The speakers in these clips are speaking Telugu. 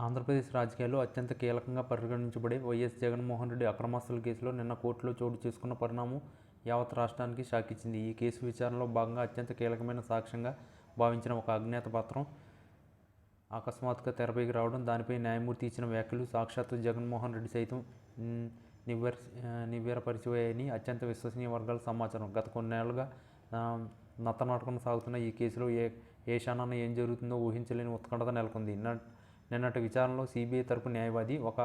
ఆంధ్రప్రదేశ్ రాజకీయాల్లో అత్యంత కీలకంగా పరిగణించబడే వైఎస్ జగన్మోహన్ రెడ్డి అక్రమాస్తుల కేసులో నిన్న కోర్టులో చోటు చేసుకున్న పరిణామం యావత్ రాష్ట్రానికి షాక్ ఇచ్చింది ఈ కేసు విచారణలో భాగంగా అత్యంత కీలకమైన సాక్ష్యంగా భావించిన ఒక అజ్ఞాత పత్రం అకస్మాత్తుగా తెరపైకి రావడం దానిపై న్యాయమూర్తి ఇచ్చిన వ్యాఖ్యలు సాక్షాత్తు జగన్మోహన్ రెడ్డి సైతం నివ్వెర నివ్వెరపరిచిపోయాయని అత్యంత విశ్వసనీయ వర్గాల సమాచారం. గత కొన్నేళ్ళుగా ఆ, నత్తనాటకం సాగుతున్న ఈ కేసులో ఏ ఏ క్షణాన ఏం జరుగుతుందో ఊహించలేని ఉత్కంఠత నెలకొంది. నిన్నటి విచారణలో సిబిఐ తరపు న్యాయవాది ఒక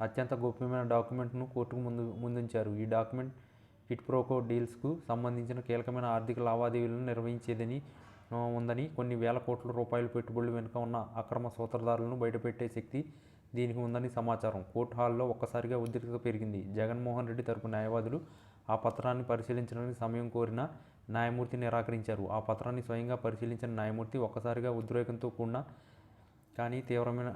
అత్యంత గోప్యమైన డాక్యుమెంట్ను కోర్టుకు ముందు ముందుంచారు. ఈ డాక్యుమెంట్ కిట్ ప్రోకో డీల్స్కు సంబంధించిన కీలకమైన ఆర్థిక లావాదేవీలను నిర్వహించేదని ఉందని కొన్ని వేల కోట్ల రూపాయల పెట్టుబడులు వెనుక ఉన్న అక్రమ సూత్రధారులను బయటపెట్టే శక్తి దీనికి ఉందని సమాచారం. కోర్టు హాల్లో ఒక్కసారిగా ఉద్రిక్తత పెరిగింది. జగన్మోహన్ రెడ్డి తరపు న్యాయవాదులు ఆ పత్రాన్ని పరిశీలించడానికి సమయం కోరిన న్యాయమూర్తి నిరాకరించారు. ఆ పత్రాన్ని స్వయంగా పరిశీలించిన న్యాయమూర్తి ఒక్కసారిగా ఉద్రేకంతో కూడిన కానీ తీవ్రమైన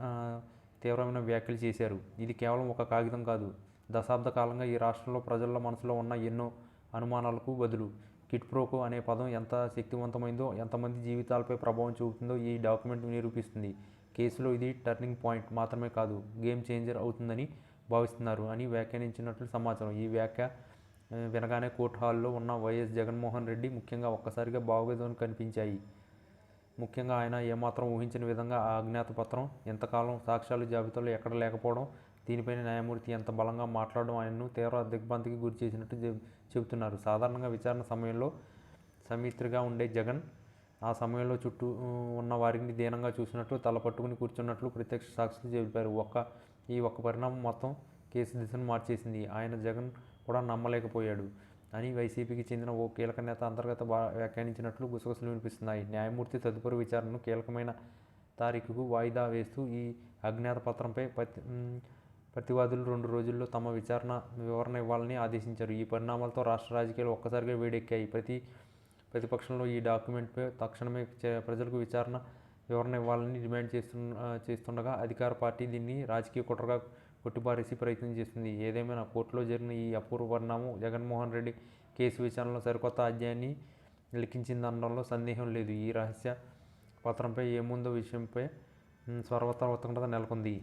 తీవ్రమైన వ్యాఖ్యలు చేశారు. ఇది కేవలం ఒక కాగితం కాదు. దశాబ్ద కాలంగా ఈ రాష్ట్రంలో ప్రజల మనసులో ఉన్న ఎన్నో అనుమానాలకు బదులు కిట్ప్రోకో అనే పదం ఎంత శక్తివంతమైందో ఎంతమంది జీవితాలపై ప్రభావం చూపుతుందో ఈ డాక్యుమెంట్ నిరూపిస్తుంది. కేసులో ఇది టర్నింగ్ పాయింట్ మాత్రమే కాదు గేమ్ చేంజర్ అవుతుందని భావిస్తున్నారు అని వ్యాఖ్యానించినట్లు సమాచారం. ఈ వ్యాఖ్య వినగానే కోర్టు హాల్లో ఉన్న వైఎస్ జగన్మోహన్ రెడ్డి ముఖ్యంగా ఒక్కసారిగా భావోద్వేగం కనిపించాయి. ముఖ్యంగా ఆయన ఏమాత్రం ఊహించిన విధంగా ఆ అజ్ఞాతపత్రం ఎంతకాలం సాక్ష్యాలు జాబితాలో ఎక్కడ లేకపోవడం దీనిపైన న్యాయమూర్తి ఎంత బలంగా మాట్లాడడం ఆయన్ను తీవ్ర దిగ్భ్రాంతికి గురి చేసినట్టు చెబుతున్నారు. సాధారణంగా విచారణ సమయంలో సమిత్రిగా ఉండే జగన్ ఆ సమయంలో చుట్టూ ఉన్న వారిని దీనంగా చూసినట్లు తల పట్టుకుని కూర్చున్నట్లు ప్రత్యక్ష సాక్షులు చెప్పారు. ఒక్క ఈ ఒక్క పరిణామం మొత్తం కేసు దిశను మార్చేసింది. ఆయన జగన్ కూడా నమ్మలేకపోయాడు. అని వైసీపీకి చెందిన ఓ కీలక నేత అంతర్గత బా- వ్యాఖ్యానించినట్లు గుసగుసలు వినిపిస్తున్నాయి. న్యాయమూర్తి తదుపరి విచారణను కీలకమైన తారీఖుకు వాయిదా వేస్తూ ఈ అజ్ఞాత పత్రంపై ప్రతి ప్రతివాదులు రెండు రోజుల్లో తమ విచారణ వివరణ ఇవ్వాలని ఆదేశించారు. ఈ పరిణామాలతో రాష్ట్ర రాజకీయాలు ఒక్కసారిగా వేడెక్కాయి. ప్రతి ప్రతిపక్షంలో ఈ డాక్యుమెంట్పై తక్షణమే చే- ప్రజలకు విచారణ వివరణ ఇవ్వాలని డిమాండ్ చేస్తున్న చేస్తుండగా అధికార పార్టీ దీన్ని రాజకీయ కుట్రగా కొట్టిపారేసి ప్రయత్నం చేస్తుంది. ఏదేమైనా కోర్టులో జరిగిన ఈ అపూర్వ పరిణామం జగన్మోహన్ రెడ్డి కేసు విచారణలో సరికొత్త అధ్యాయాన్ని లిఖించిందనడంలో సందేహం లేదు. ఈ రహస్య పత్రంపై ఏముందో విషయంపై మ్, ఉత్కంఠత నెలకొంది.